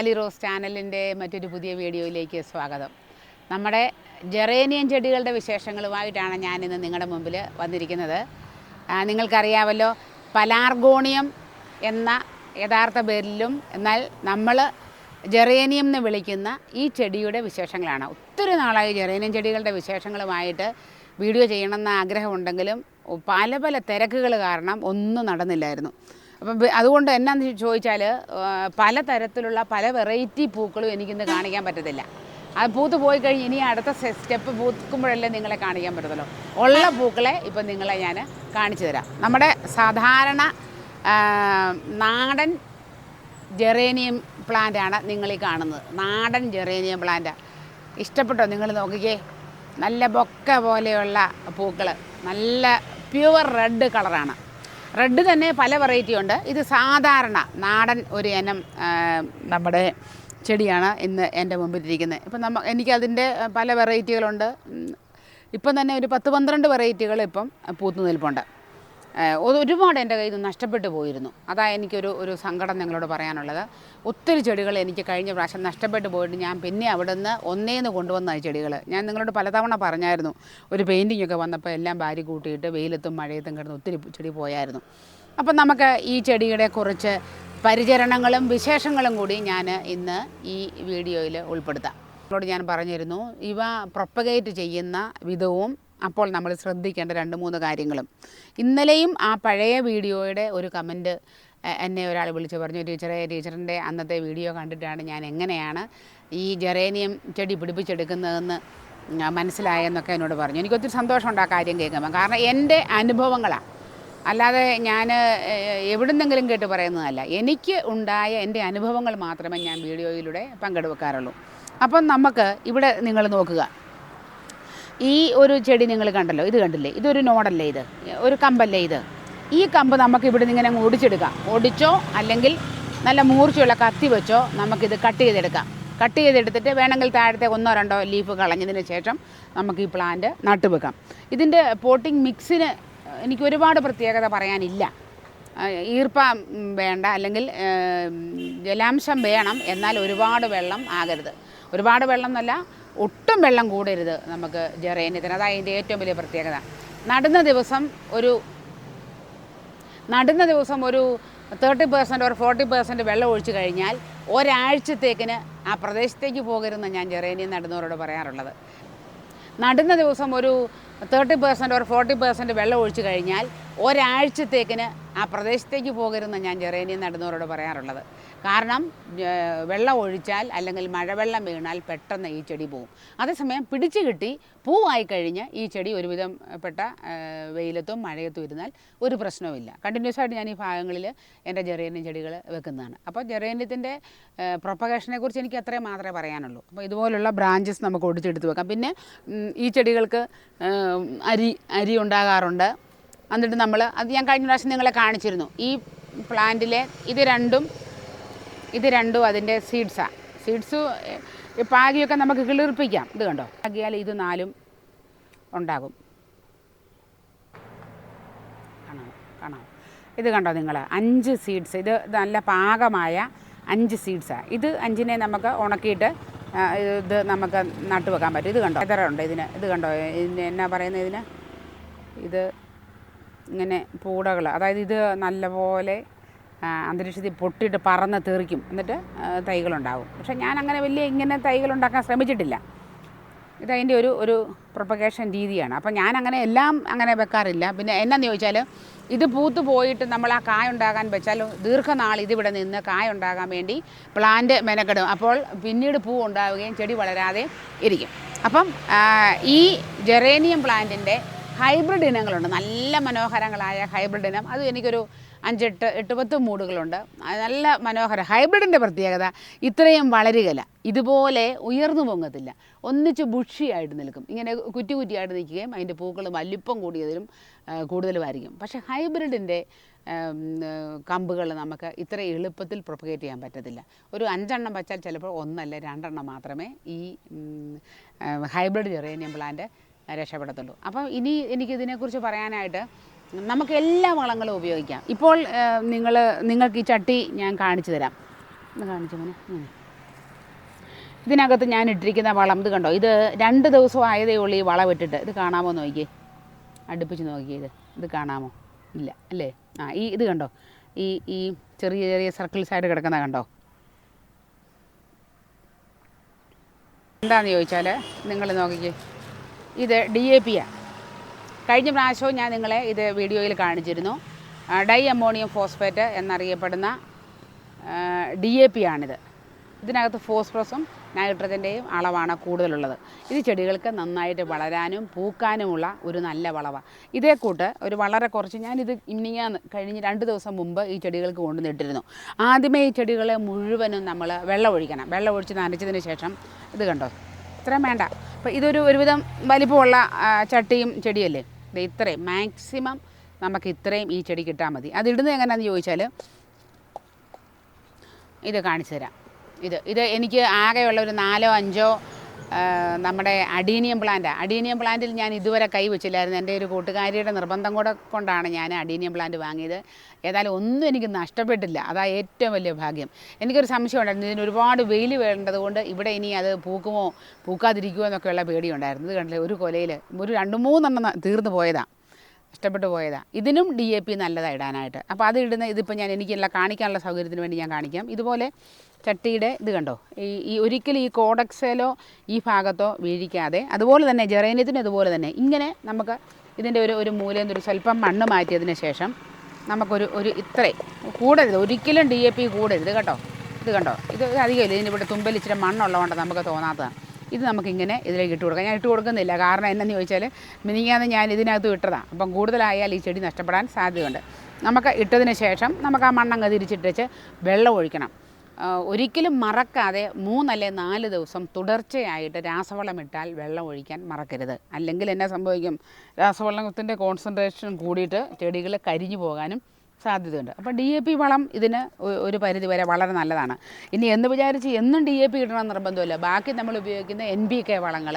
Lali rose ചാനലിന്റെ മറ്റൊരു പുതിയ വീഡിയോയിലേക്ക് സ്വാഗതം. നമ്മുടെ ജെറേനിയൻ ചെടികളുടെ വിശേഷങ്ങളുമായിട്ടാണ് ഞാനിന്ന് നിങ്ങളുടെ മുമ്പിൽ വന്നിരിക്കുന്നത്. നിങ്ങൾക്കറിയാമല്ലോ പലാർഗോണിയം എന്ന യഥാർത്ഥ പേരിലും എന്നാൽ നമ്മൾ ജെറേനിയം എന്ന് വിളിക്കുന്ന ഈ ചെടിയുടെ വിശേഷങ്ങളാണ്. ഒത്തിരി നാളായി ജെറേനിയം ചെടികളുടെ വിശേഷങ്ങളുമായിട്ട് വീഡിയോ ചെയ്യണമെന്ന ആഗ്രഹമുണ്ടെങ്കിലും പല പല തിരക്കുകൾ കാരണം ഒന്നും നടന്നില്ലായിരുന്നു. അപ്പം അതുകൊണ്ട് എന്നാന്ന് ചോദിച്ചാൽ പല തരത്തിലുള്ള പല വെറൈറ്റി പൂക്കളും എനിക്കിന്ന് കാണിക്കാൻ പറ്റത്തില്ല. അത് പൂത്ത് പോയി കഴിഞ്ഞ് ഇനി അടുത്ത സ്റ്റെപ്പ് പൂക്കുമ്പോഴല്ലേ നിങ്ങളെ കാണിക്കാൻ പറ്റത്തുള്ളൂ. ഉള്ള പൂക്കളെ ഇപ്പം നിങ്ങളെ ഞാൻ കാണിച്ചു തരാം. നമ്മുടെ സാധാരണ നാടൻ ജെറേനിയം പ്ലാന്റാണ് നിങ്ങൾ ഈ കാണുന്നത്. നാടൻ ജെറേനിയം പ്ലാന്റ്. ഇഷ്ടപ്പെട്ടോ നിങ്ങൾ നോക്കിക്കേ? നല്ല ബൊക്ക പോലെയുള്ള പൂക്കൾ നല്ല പ്യുവർ റെഡ് കളറാണ്. റെഡ് തന്നെ പല വെറൈറ്റി ഉണ്ട്. ഇത് സാധാരണ നാടൻ ഒരു ഇനം നമ്മുടെ ചെടിയാണ് ഇന്ന് എന്റെ മുമ്പിലിരിക്കുന്നത്. ഇപ്പം നമ്മ എനിക്കതിന്റെ പല വെറൈറ്റികളുണ്ട് ഇപ്പം തന്നെ ഒരു പത്ത് പന്ത്രണ്ട് വെറൈറ്റികൾ ഇപ്പം പൂത്തു നിൽപ്പുണ്ട്. ഏഹ് ഒരു- ഒരുപാട് എന്റെ കയ്യിൽ നിന്ന് നഷ്ടപ്പെട്ടു പോയിരുന്നു. അതാ എനിക്കൊരു ഒരു സങ്കടം നിങ്ങളോട് പറയാനുള്ളത്. ഒത്തിരി ചെടികൾ എനിക്ക് കഴിഞ്ഞ പ്രാവശ്യം നഷ്ടപ്പെട്ടു പോയിട്ട് ഞാൻ പിന്നെ അവിടെ നിന്ന് ഒന്നേന്ന് കൊണ്ടുവന്ന ചെടികൾ ഞാൻ നിങ്ങളോട് പലതവണ പറഞ്ഞായിരുന്നു. ഒരു പെയിന്റിംഗ് ഒക്കെ വന്നപ്പോൾ എല്ലാം ഭാര്യ കൂട്ടിയിട്ട് വെയിലത്തും മഴയത്തും കിടന്ന് ഒത്തിരി ചെടി പോയായിരുന്നു. അപ്പം നമുക്ക് ഈ ചെടിയുടെ കുറച്ച് പരിചരണങ്ങളും വിശേഷങ്ങളും കൂടി ഞാൻ ഇന്ന് ഈ വീഡിയോയിൽ ഉൾപ്പെടുത്താം. നിങ്ങളോട് ഞാൻ പറഞ്ഞിരുന്നു ഇവ പ്രൊപ്പഗേറ്റ് ചെയ്യുന്ന വിധവും അപ്പോൾ നമ്മൾ ശ്രദ്ധിക്കേണ്ട രണ്ട് മൂന്ന് കാര്യങ്ങളും. ഇന്നലെയും ആ പഴയ വീഡിയോയുടെ ഒരു കമന്റ് എന്നെ ഒരാൾ വിളിച്ചു പറഞ്ഞു ടീച്ചറെ ടീച്ചറിന്റെ അന്നത്തെ വീഡിയോ കണ്ടിട്ടാണ് ഞാൻ എങ്ങനെയാണ് ഈ ജെറേനിയം ചെടി പിടിപ്പിച്ചെടുക്കുന്നതെന്ന് മനസ്സിലായെന്നൊക്കെ എന്നോട് പറഞ്ഞു. എനിക്ക് ഒത്തിരി സന്തോഷമുണ്ട് ആ കാര്യം കേൾക്കുമ്പോൾ കാരണം എന്റെ അനുഭവങ്ങളാണ് അല്ലാതെ ഞാൻ എവിടുന്നെങ്കിലും കേട്ട് പറയുന്നതല്ല. എനിക്ക് ഉണ്ടായ എന്റെ അനുഭവങ്ങൾ മാത്രമേ ഞാൻ വീഡിയോയിലൂടെ പങ്കെടുക്കാറുള്ളൂ. അപ്പം നമുക്ക് ഇവിടെ നിങ്ങൾ നോക്കുക. ഈ ഒരു ചെടി നിങ്ങൾ കണ്ടല്ലോ ഇത് കണ്ടില്ലേ? ഇതൊരു നോടല്ലേ ഇത്? ഒരു കമ്പല്ലേ ഇത്? ഈ കമ്പ് നമുക്ക് ഇവിടെ നിന്ന് ഇങ്ങനെ ഓടിച്ചെടുക്കാം ഓടിച്ചോ അല്ലെങ്കിൽ നല്ല മൂർച്ചയുള്ള കത്തി വെച്ചോ നമുക്കിത് കട്ട് ചെയ്തെടുക്കാം. കട്ട് ചെയ്തെടുത്തിട്ട് വേണമെങ്കിൽ താഴത്തെ ഒന്നോ രണ്ടോ ലീഫ് കളഞ്ഞതിന് ശേഷം നമുക്ക് ഈ പ്ലാന്റ് നട്ടുവെക്കാം ഇതിന്റെ പോട്ടിംഗ് മിക്സിന് എനിക്ക് ഒരുപാട് പ്രത്യേകത പറയാനില്ല. ഈർപ്പം വേണ്ട അല്ലെങ്കിൽ ജലാംശം വേണം എന്നാൽ ഒരുപാട് വെള്ളം ആകരുത്. ഒരുപാട് വെള്ളം എന്നല്ല ഒട്ടും വെള്ളം കൂടരുത് നമുക്ക് ജെറേനിയത്തിന്. അതാണ് അതിന്റെ ഏറ്റവും വലിയ പ്രത്യേകത. നടുന്ന ദിവസം ഒരു നടുന്ന ദിവസം ഒരു തേർട്ടി പെർസെന്റ് ഒരു ഫോർട്ടി പെർസെന്റ് വെള്ളം ഒഴിച്ചു കഴിഞ്ഞാൽ ഒരാഴ്ചത്തേക്കിന് ആ പ്രദേശത്തേക്ക് പോകരുതെന്ന് ഞാൻ ജെറേനിയം നടുന്നവരോട് പറയാറുള്ളത്. നടുന്ന ദിവസം ഒരു തേർട്ടി പെർസെന്റ് ഒരു ഫോർട്ടി പെർസെന്റ് വെള്ളം ഒഴിച്ചു കഴിഞ്ഞാൽ ഒരാഴ്ചത്തേക്കിന് ആ പ്രദേശത്തേക്ക് പോകരുതെന്ന് ഞാൻ ജെറേനിയം നടുന്നവരോട് പറയാറുള്ളത്. കാരണം വെള്ളം ഒഴിച്ചാൽ അല്ലെങ്കിൽ മഴവെള്ളം വീണാൽ പെട്ടെന്ന് ഈ ചെടി പോവും. അതേസമയം പിടിച്ചു കിട്ടി പൂവായി കഴിഞ്ഞ് ഈ ചെടി ഒരുവിധം പെട്ട വെയിലത്തും മഴയത്തും ഇരുന്നാൽ ഒരു പ്രശ്നവുമില്ല. കണ്ടിന്യൂസ് ആയിട്ട് ഞാൻ ഈ ഭാഗങ്ങളിൽ എന്റെ ജെറേനിയം ചെടികൾ വെക്കുന്നതാണ്. അപ്പോൾ ജെറേനിയത്തിന്റെ പ്രൊപ്പഗേഷനെ കുറിച്ച് എനിക്ക് അത്രയും മാത്രമേ പറയാനുള്ളൂ. അപ്പോൾ ഇതുപോലുള്ള ബ്രാഞ്ചസ് നമുക്ക് ഒടിച്ചെടുത്ത് വെക്കാം. പിന്നെ ഈ ചെടികൾക്ക് അരി അരി ഉണ്ടാകാറുണ്ട്. എന്നിട്ട് നമ്മൾ അത് ഞാൻ കഴിഞ്ഞ പ്രാവശ്യം നിങ്ങളെ കാണിച്ചിരുന്നു. ഈ പ്ലാന്റിലെ ഇത് രണ്ടും ഇത് രണ്ടും അതിന്റെ സീഡ്സാണ് സീഡ്സ് പാകിയൊക്കെ നമുക്ക് കിളിർപ്പിക്കാം. ഇത് കണ്ടോ? പാകിയാൽ ഇത് നാലും ഉണ്ടാകും. കാണാം കാണാം. ഇത് കണ്ടോ നിങ്ങൾ? അഞ്ച് സീഡ്സ് ഇത് നല്ല പാകമായ അഞ്ച് സീഡ്സാണ് ഇത് അഞ്ചിനെ നമുക്ക് ഉണക്കിയിട്ട് ഇത് നമുക്ക് നട്ടു വെക്കാൻ പറ്റും. ഇത് കണ്ടോ? ഇതറുണ്ട് ഇതിന്. ഇത് കണ്ടോ? ഇതിന് എന്നാ പറയുന്നത് ഇതിന്? ഇത് ഇങ്ങനെ പൂടകൾ അതായത് ഇത് നല്ലപോലെ അന്തരീക്ഷത്തിൽ പൊട്ടിയിട്ട് പറന്ന് തീർക്കും എന്നിട്ട് തൈകളുണ്ടാവും. പക്ഷേ ഞാൻ അങ്ങനെ വലിയ ഇങ്ങനെ തൈകൾ ഉണ്ടാക്കാൻ ശ്രമിച്ചിട്ടില്ല ഇതതിന്റെ ഒരു ഒരു പ്രൊപ്പഗേഷൻ രീതിയാണ്. അപ്പം ഞാൻ അങ്ങനെ എല്ലാം അങ്ങനെ വെക്കാറില്ല. പിന്നെ എന്നാന്ന് ചോദിച്ചാൽ ഇത് പൂത്ത് പോയിട്ട് നമ്മൾ ആ കായ ഉണ്ടാകാൻ വെച്ചാൽ ദീർഘനാൾ ഇതിവിടെ നിന്ന് കായ ഉണ്ടാകാൻ വേണ്ടി പ്ലാന്റ് മെനക്കെടും. അപ്പോൾ പിന്നീട് പൂ ഉണ്ടാവുകയും ചെടി വളരാതെ ഇരിക്കും. അപ്പം ഈ ജെറേനിയം പ്ലാന്റിന്റെ ഹൈബ്രിഡ് ഇനങ്ങളുണ്ട്. നല്ല മനോഹരങ്ങളായ ഹൈബ്രിഡ് ഇനം. അത് എനിക്കൊരു അഞ്ചെട്ട് എട്ട് പത്ത് മൂടുകളുണ്ട്. നല്ല മനോഹര ഹൈബ്രിഡിന്റെ പ്രത്യേകത ഇത്രയും വളരുകല ഇതുപോലെ ഉയർന്നു പൊങ്ങത്തില്ല. ഒന്നിച്ച് ബുഷിയായിട്ട് നിൽക്കും. ഇങ്ങനെ കുറ്റി കുറ്റിയായിട്ട് നിൽക്കുകയും അതിന്റെ പൂക്കൾ വലിപ്പം കൂടിയതിലും കൂടുതലുമായിരിക്കും. പക്ഷേ ഹൈബ്രിഡിന്റെ കമ്പുകൾ നമുക്ക് ഇത്ര എളുപ്പത്തിൽ പ്രൊപ്പഗേറ്റ് ചെയ്യാൻ പറ്റത്തില്ല. ഒരു അഞ്ചെണ്ണം വച്ചാൽ ചിലപ്പോൾ ഒന്നല്ല രണ്ടെണ്ണം മാത്രമേ ഈ ഹൈബ്രിഡ് ചെറിയ പ്ലാന്റ് രക്ഷപ്പെടത്തുള്ളൂ. അപ്പം ഇനി എനിക്കിതിനെക്കുറിച്ച് പറയാനായിട്ട് നമുക്ക് എല്ലാ വളങ്ങളും ഉപയോഗിക്കാം. ഇപ്പോൾ നിങ്ങൾ നിങ്ങൾക്ക് ഈ ചട്ടി ഞാൻ കാണിച്ചു തരാം. ഒന്ന് കാണിച്ചു മോനെ? ഇതിനകത്ത് ഞാൻ ഇട്ടിരിക്കുന്ന വളം ഇത് കണ്ടോ? ഇത് രണ്ട് ദിവസം ആയതേ ഉള്ളൂ ഈ വളം ഇട്ടിട്ട്. ഇത് കാണാമോ നോക്കിയേ? അടുപ്പിച്ച് നോക്കിയേ ഇത്. ഇത് കാണാമോ? ഇല്ല അല്ലേ? ആ ഈ ഇത് കണ്ടോ? ഈ ഈ ചെറിയ ചെറിയ സർക്കിൾസ് ആയിട്ട് കിടക്കുന്ന കണ്ടോ? എന്താണെന്ന് ചോദിച്ചാൽ നിങ്ങൾ നോക്കിക്കേ. ഇത് ഡി എ പിയാണ് കഴിഞ്ഞ പ്രാവശ്യവും ഞാൻ നിങ്ങളെ ഇത് വീഡിയോയിൽ കാണിച്ചിരുന്നു. ഡൈ അമോണിയം ഫോസ്ഫേറ്റ് എന്നറിയപ്പെടുന്ന ഡി എ പി ആണിത്. ഇതിനകത്ത് ഫോസ്ഫറസും നൈട്രജന്റെയും അളവാണ് കൂടുതലുള്ളത്. ഇത് ചെടികൾക്ക് നന്നായിട്ട് വളരാനും പൂക്കാനുമുള്ള ഒരു നല്ല വളവാണ് ഇതേ കൂട്ട് ഒരു വളരെ കുറച്ച് ഞാനിത് ഇന്നിങ്ങ കഴിഞ്ഞ് രണ്ട് ദിവസം മുമ്പ് ഈ ചെടികൾക്ക് കൊണ്ടുവന്നിട്ടിരുന്നു. ആദ്യമേ ഈ ചെടികളെ മുഴുവനും നമ്മൾ വെള്ളം ഒഴിക്കണം. വെള്ളം ഒഴിച്ച് നനച്ചതിന് ശേഷം ഇത് കണ്ടോ? ഇത്രയും വേണ്ട. അപ്പോൾ ഇതൊരു ഒരുവിധം വലിപ്പമുള്ള ചട്ടിയും ചെടിയല്ലേ? ഇത്രയും. മാക്സിമം നമുക്ക് ഇത്രയും ഈ ചെടി കിട്ടാൽ മതി. അത് ഇടുന്നത് എങ്ങനെയാണെന്ന് ചോദിച്ചാൽ ഇത് കാണിച്ചു തരാം. ഇത് ഇത് എനിക്ക് ആകെയുള്ള ഒരു നാലോ അഞ്ചോ നമ്മുടെ അഡീനിയം പ്ലാന്റ്. അഡീനിയം പ്ലാന്റിൽ ഞാൻ ഇതുവരെ കൈവച്ചില്ലായിരുന്നു എന്റെ ഒരു കൂട്ടുകാരിയുടെ നിർബന്ധം കൂടെ കൊണ്ടാണ് ഞാൻ അഡീനിയം പ്ലാന്റ് വാങ്ങിയത്. ഏതായാലും ഒന്നും എനിക്ക് നഷ്ടപ്പെട്ടില്ല. അതാ ഏറ്റവും വലിയ ഭാഗ്യം. എനിക്കൊരു സംശയം ഉണ്ടായിരുന്നു ഇതിന് ഒരുപാട് വെയിൽ വേണ്ടതുകൊണ്ട് ഇവിടെ ഇനി അത് പൂക്കുമോ പൂക്കാതിരിക്കുമോ എന്നൊക്കെയുള്ള പേടിയുണ്ടായിരുന്നു. ഇത് കണ്ടില്ലേ ഒരു കൊലയിൽ ഒരു രണ്ട് മൂന്നെണ്ണം തീർന്നു പോയതാണ് നഷ്ടപ്പെട്ടു പോയതാ. ഇതിനും ഡി എ പി നല്ലതാണ് ഇടാനായിട്ട്. അപ്പോൾ അത് ഇടുന്ന ഇതിപ്പോൾ ഞാൻ എനിക്കുള്ള കാണിക്കാനുള്ള സൗകര്യത്തിന് വേണ്ടി ഞാൻ കാണിക്കാം. ഇതുപോലെ ചട്ടിയുടെ ഇത് കണ്ടോ? ഈ ഈ ഒരിക്കലും ഈ കോഡക്സേലോ ഈ ഭാഗത്തോ വീഴിക്കാതെ അതുപോലെ തന്നെ ജെറേനിയത്തിന് അതുപോലെ തന്നെ ഇങ്ങനെ നമുക്ക് ഇതിന്റെ ഒരു ഒരു മൂലയിൽ നിന്ന് ഒരു സ്വല്പം മണ്ണ് മാറ്റിയതിന് ശേഷം നമുക്കൊരു ഒരു ഇത്രയും കൂടരുത്. ഒരിക്കലും ഡി എ പി കൂടരുത് കേട്ടോ. ഇത് കണ്ടോ? ഇത് അധികമില്ല ഇതിന്റെ ഇവിടെ തുമ്പൽ ഇച്ചിരി മണ്ണുള്ളതുകൊണ്ട് നമുക്ക് തോന്നാത്തതാണ് ഇത് നമുക്കിങ്ങനെ ഇതിലേക്ക് ഇട്ട് കൊടുക്കാം. ഞാൻ ഇട്ട് കൊടുക്കുന്നില്ല. കാരണം എന്നാന്ന് ചോദിച്ചാൽ മിനിങ്ങാന്ന് ഞാൻ ഇതിനകത്ത് ഇട്ടതാണ് അപ്പം കൂടുതലായാൽ ഈ ചെടി നഷ്ടപ്പെടാൻ സാധ്യതയുണ്ട്. നമുക്ക് ഇട്ടതിന് ശേഷം നമുക്ക് ആ മണ്ണങ്ങ് തിരിച്ചിട്ടേച്ച് വെള്ളം ഒഴിക്കണം. ഒരിക്കലും മറക്കാതെ മൂന്നല്ലേ നാല് ദിവസം തുടർച്ചയായിട്ട് രാസവളം ഇട്ടാൽ വെള്ളം ഒഴിക്കാൻ മറക്കരുത്. അല്ലെങ്കിൽ എന്നെ സംഭവിക്കും? രാസവളത്തിന്റെ കോൺസെൻട്രേഷൻ കൂടിയിട്ട് ചെടികൾ കരിഞ്ഞു പോകാനും സാധ്യതയുണ്ട്. അപ്പോൾ ഡി എ പി വളം ഇതിന് ഒരു പരിധി വരെ വളരെ നല്ലതാണ്. ഇനി എന്ന് വിചാരിച്ച് എന്നും ഡി എ പി ഇടണം നിർബന്ധമില്ല. ബാക്കി നമ്മൾ ഉപയോഗിക്കുന്ന എൻ ബി കെ വളങ്ങൾ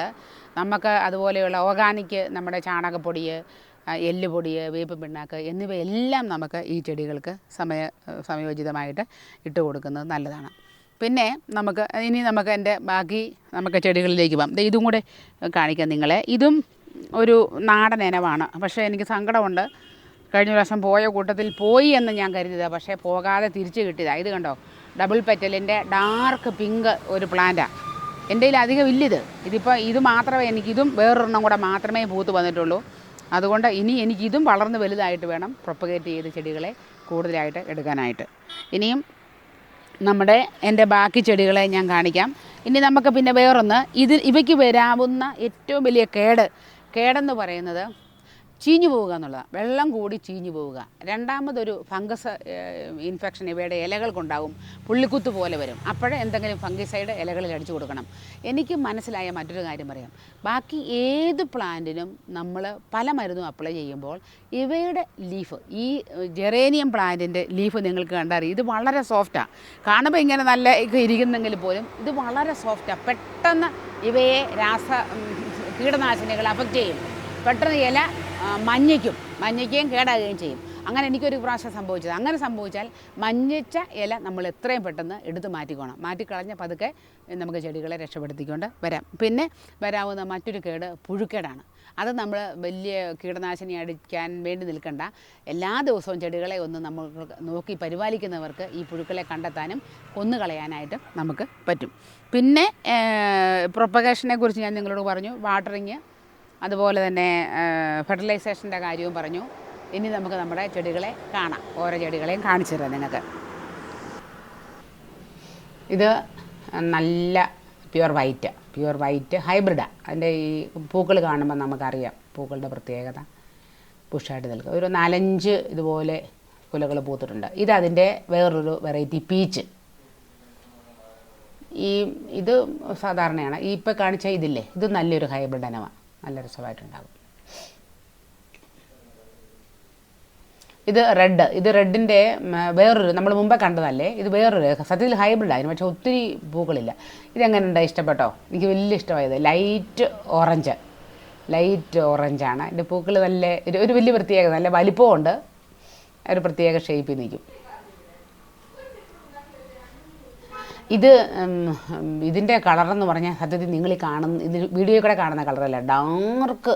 നമുക്ക് അതുപോലെയുള്ള ഓർഗാനിക് നമ്മുടെ ചാണകപ്പൊടി എല്ലുപൊടി വേപ്പ് പിണ്ണാക്ക് എന്നിവയെല്ലാം നമുക്ക് ഈ ചെടികൾക്ക് സമയ സമയോചിതമായിട്ട് ഇട്ട് കൊടുക്കുന്നത് നല്ലതാണ്. പിന്നെ നമുക്ക് ഇനി നമുക്ക് എന്റെ ബാക്കി നമുക്ക് ചെടികളിലേക്ക് പോകാം. ഇതും കൂടെ കാണിക്കാം നിങ്ങളെ. ഇതും ഒരു നാടൻ ഇനമാണ്. പക്ഷേ എനിക്ക് സങ്കടമുണ്ട്. കഴിഞ്ഞ പ്രാവശ്യം പോയ കൂട്ടത്തിൽ പോയി എന്ന് ഞാൻ കരുതിയതാണ് പക്ഷേ പോകാതെ തിരിച്ച് കിട്ടിയതാണ് ഇത് കണ്ടോ? ഡബിൾ പെറ്റലിന്റെ ഡാർക്ക് പിങ്ക് ഒരു പ്ലാന്റാണ് എന്റെ കയ്യിൽ അധികം ഇല്ലിത്. ഇതിപ്പോൾ ഇത് മാത്രമേ എനിക്ക് ഇതും വേറൊരെണ്ണം കൂടെ മാത്രമേ പൂത്ത് വന്നിട്ടുള്ളൂ. അതുകൊണ്ട് ഇനി എനിക്കിതും വളർന്ന് വലുതായിട്ട് വേണം പ്രൊപ്പഗേറ്റ് ചെയ്ത് ചെടികളെ കൂടുതലായിട്ട് എടുക്കാനായിട്ട്. ഇനിയും നമ്മുടെ എന്റെ ബാക്കി ചെടികളെ ഞാൻ കാണിക്കാം. ഇനി നമുക്ക് പിന്നെ വേറൊന്ന് ഇത് ഇവയ്ക്ക് വരാവുന്ന ഏറ്റവും വലിയ കേട് കേടെന്ന് പറയുന്നത് ചീഞ്ഞു പോവുക എന്നുള്ളതാണ് വെള്ളം കൂടി ചീഞ്ഞു പോവുക. രണ്ടാമതൊരു ഫംഗസ് ഇൻഫെക്ഷൻ ഇവയുടെ ഇലകൾക്കുണ്ടാവും. പുള്ളിക്കുത്ത് പോലെ വരും. അപ്പോഴേ എന്തെങ്കിലും ഫംഗിസൈഡ് ഇലകളിൽ അടിച്ചു കൊടുക്കണം. എനിക്ക് മനസ്സിലായ മറ്റൊരു കാര്യം പറയാം. ബാക്കി ഏത് പ്ലാന്റിനും നമ്മൾ പല മരുന്നും അപ്ലൈ ചെയ്യുമ്പോൾ ഇവയുടെ ലീഫ് ഈ ജെറേനിയം പ്ലാന്റിന്റെ ലീഫ് നിങ്ങൾക്ക് കണ്ടറിയാം. ഇത് വളരെ സോഫ്റ്റാണ് കാണുമ്പോൾ ഇങ്ങനെ നല്ല ഇരിക്കുന്നെങ്കിൽ പോലും ഇത് വളരെ സോഫ്റ്റാണ് പെട്ടെന്ന് ഇവയെ രാസ കീടനാശിനികൾ അഫക്റ്റ് ചെയ്യും. പെട്ടെന്ന് ഇല മഞ്ഞയ്ക്കും. മഞ്ഞയ്ക്കുകയും കേടാകുകയും ചെയ്യും. അങ്ങനെ എനിക്കൊരു പ്രാവശ്യം സംഭവിച്ചത്. അങ്ങനെ സംഭവിച്ചാൽ മഞ്ഞച്ച ഇല നമ്മൾ എത്രയും പെട്ടെന്ന് എടുത്ത് മാറ്റിക്കോണം. മാറ്റിക്കളഞ്ഞ പതുക്കെ നമുക്ക് ചെടികളെ രക്ഷപ്പെടുത്തിക്കൊണ്ട് വരാം. പിന്നെ വരാവുന്ന മറ്റൊരു കേട് പുഴുക്കേടാണ്. അത് നമ്മൾ വലിയ കീടനാശിനി അടിക്കാൻ വേണ്ടി നിൽക്കണ്ട. എല്ലാ ദിവസവും ചെടികളെ ഒന്ന് നമ്മൾ നോക്കി പരിപാലിക്കുന്നവർക്ക് ഈ പുഴുക്കളെ കണ്ടെത്താനും കൊന്നുകളയാനായിട്ട് നമുക്ക് പറ്റും. പിന്നെ പ്രൊപ്പഗേഷനെ കുറിച്ച് ഞാൻ നിങ്ങളോട് പറഞ്ഞു. വാട്ടറിങ് അതുപോലെ തന്നെ ഫെർട്ടിലൈസേഷന്റെ കാര്യവും പറഞ്ഞു. ഇനി നമുക്ക് നമ്മുടെ ചെടികളെ കാണാം. ഓരോ ചെടികളെയും കാണിച്ചു തരാം നിങ്ങൾക്ക് ഇത് നല്ല പ്യുവർ വൈറ്റ് പ്യുവർ വൈറ്റ് ഹൈബ്രിഡാണ് അതിന്റെ ഈ പൂക്കൾ കാണുമ്പോൾ നമുക്കറിയാം പൂക്കളുടെ പ്രത്യേകത. പുഷായിട്ട് നിൽക്കുക. ഒരു നാലഞ്ച് ഇതുപോലെ കുലകൾ പൂത്തിട്ടുണ്ട്. ഇത് അതിന്റെ വേറൊരു വെറൈറ്റി പീച്ച് ഈ ഇത് സാധാരണയാണ്. ഈ ഇപ്പോൾ കാണിച്ച ഇതില്ലേ? ഇത് നല്ലൊരു ഹൈബ്രിഡ് ഇനമാണ് നല്ല രസമായിട്ടുണ്ടാകും ഇത് റെഡ് ഇത് റെഡിന്റെ വേറൊരു നമ്മൾ മുമ്പേ കണ്ടതല്ലേ? ഇത് വേറൊരു സത്യത്തിൽ ഹൈബ്രിഡ് ആയിരുന്നു പക്ഷേ ഒത്തിരി പൂക്കളില്ല. ഇതെങ്ങനെയുണ്ട്? ഇഷ്ടപ്പെട്ടോ? എനിക്ക് വലിയ ഇഷ്ടമായത് ലൈറ്റ് ഓറഞ്ച് ലൈറ്റ് ഓറഞ്ചാണ് ഇതിന്റെ പൂക്കൾ നല്ല ഒരു വലിയ പ്രത്യേകത നല്ല വലിപ്പമുണ്ട്. ഒരു പ്രത്യേക ഷേപ്പിൽ നിൽക്കും. ഇത് ഇതിന്റെ കളറെന്ന് പറഞ്ഞാൽ സത്യത്തിൽ നിങ്ങൾ ഈ കാണുന്ന ഇത് വീഡിയോയിൽ കൂടെ കാണുന്ന കളറല്ല ഡാർക്ക്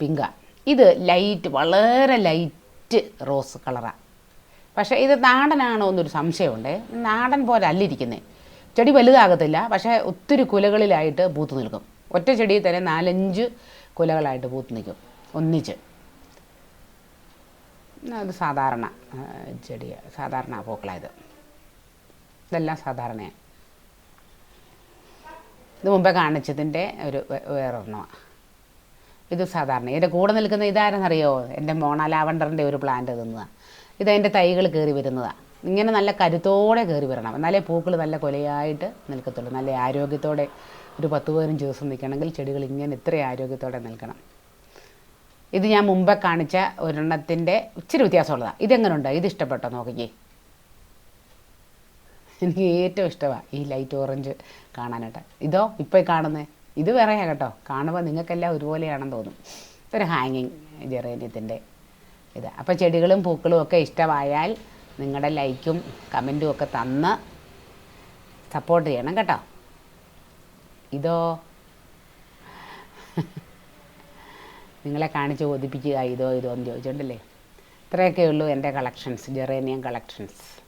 പിങ്കാണ് ഇത് ലൈറ്റ് വളരെ ലൈറ്റ് റോസ് കളറാണ് പക്ഷേ ഇത് നാടനാണോ എന്നൊരു സംശയമുണ്ട്. നാടൻ പോലെ അല്ല ഇരിക്കുന്നത് ചെടി വലുതാകത്തില്ല പക്ഷേ ഒത്തിരി കുലകളിലായിട്ട് പൂത്ത് നിൽക്കും. ഒറ്റ ചെടിയിൽ തന്നെ നാലഞ്ച് കുലകളായിട്ട് പൂത്ത് നിൽക്കും. ഒന്നിച്ച്. അത് സാധാരണ ചെടിയാണ് സാധാരണ പൂക്കളായത് ഇതെല്ലാം സാധാരണയാണ് ഇത് മുമ്പേ കാണിച്ചതിന്റെ ഒരു വേറൊരെണ്ണമാണ് ഇത് സാധാരണ. ഇതിന്റെ കൂടെ നിൽക്കുന്ന ഇതാരെന്നറിയോ? എന്റെ മോണ ലാവണ്ടറിന്റെ ഒരു പ്ലാന്റ് തിന്നതാണ് ഇതതിന്റെ തൈകൾ കയറി വരുന്നതാണ് ഇങ്ങനെ നല്ല കരുത്തോടെ കയറി വരണം. എന്നാലേ പൂക്കൾ നല്ല കൊലയായിട്ട് നിൽക്കത്തുള്ളൂ. നല്ല ആരോഗ്യത്തോടെ ഒരു പത്ത് പതിനഞ്ച് ദിവസം നിൽക്കണമെങ്കിൽ ചെടികൾ ഇങ്ങനെ ഇത്ര ആരോഗ്യത്തോടെ നിൽക്കണം. ഇത് ഞാൻ മുമ്പേ കാണിച്ച ഒരെണ്ണത്തിന്റെ ഇച്ചിരി വ്യത്യാസമുള്ളതാണ് ഇതെങ്ങനെയുണ്ട് ഇത് ഇഷ്ടപ്പെട്ടോ? നോക്കിക്കേ. എനിക്ക് ഏറ്റവും ഇഷ്ടമാണ് ഈ ലൈറ്റ് ഓറഞ്ച് കാണാനായിട്ട്. ഇതോ ഇപ്പോൾ കാണുന്നത് ഇത് വേറെയാണ് കേട്ടോ. കാണുമ്പോൾ നിങ്ങൾക്കെല്ലാം ഒരുപോലെയാണെന്ന് തോന്നും. ഒരു ഹാങ്ങിങ് ജെറേനിയത്തിന്റെ ഇത്. അപ്പോൾ ചെടികളും പൂക്കളും ഒക്കെ ഇഷ്ടമായാൽ നിങ്ങളുടെ ലൈക്കും കമന്റും ഒക്കെ തന്ന് സപ്പോർട്ട് ചെയ്യണം കേട്ടോ. ഇതോ? നിങ്ങളെ കാണിച്ച് ബോധിപ്പിക്കുക ഇതോ ഇതോ എന്ന് ചോദിച്ചിട്ടുണ്ടല്ലേ ഇത്രയൊക്കെ ഉള്ളൂ എന്റെ കളക്ഷൻസ് ജെറേനിയം കളക്ഷൻസ്